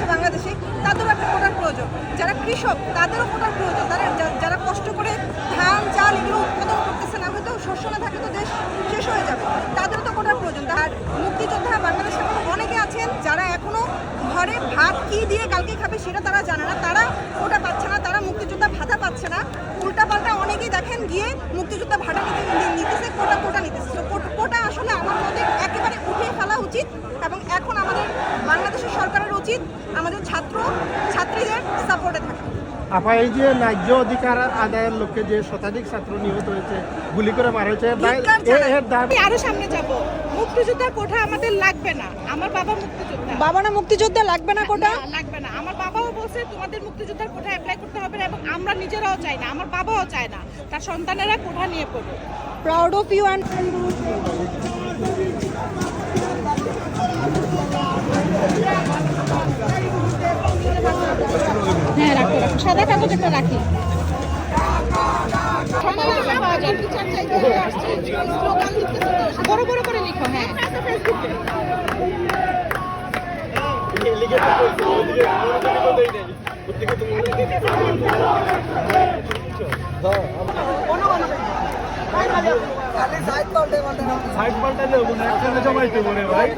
দিচ্ছে বাংলাদেশে, তাদেরও একটা কোটার প্রয়োজন। যারা কৃষক, তাদেরও কোটার প্রয়োজন। তারা যারা কষ্ট করে ধান, চাল এগুলো উৎপাদন করতেছে, না হয়তো শস্য না থাকে তো দেশ শেষ হয়ে যাবে। তাদেরও তো কোটার প্রয়োজন। আর মুক্তিযোদ্ধা বাংলাদেশে এখনও অনেকে আছেন যারা এখনও ঘরে ভাত কি দিয়ে কালকে খাবে সেটা তারা জানে না। তারা ওটা পাচ্ছে না, তারা মুক্তিযোদ্ধা ভাতা পাচ্ছে না। উল্টাপাল্টা অনেকেই দেখেন গিয়ে মুক্তিযোদ্ধা ভাতা নিতে নি- নিতেছে কোটা কোটা নিতেছে তো কোট- কোটা আসলে আমার মতে একেবারে উঠিয়ে ফেলা উচিত এবং এখন আমাদের বাংলাদেশের সরকারের উচিত আমাদের ছাত্র ছাত্রীদের সাপোর্টে থাকা। আপা এই যে ন্যায্য অধিকার আদায়ের লক্ষ্যে যে শতাধিক ছাত্র নিহত হয়েছে গুলি করে মারা হয়েছে আরও সামনে যাব। মুক্তিযোদ্ধার কোঠা আমাদের লাগবে না। আমার বাবা মুক্তিযোদ্ধা। বাবা না মুক্তিযোদ্ধা লাগবে না কোটা লাগবে না। আমার বাবাও বলছে তোমাদের মুক্তিযোদ্ধার কোঠা অ্যাপ্লাই করতে হবে না এবং আমরা নিজেরাও চাই না। আমার বাবাও চায় না। তার সন্তানেরা কোঠা নিয়ে পড়বে প্রাউড অফ ইউ অ্যান্ড একটা রাখি। বড় বড় করে লিখো হ্যাঁ। সাইড পাল্টালে হবে না একখানে জমাইতে পারে ভাই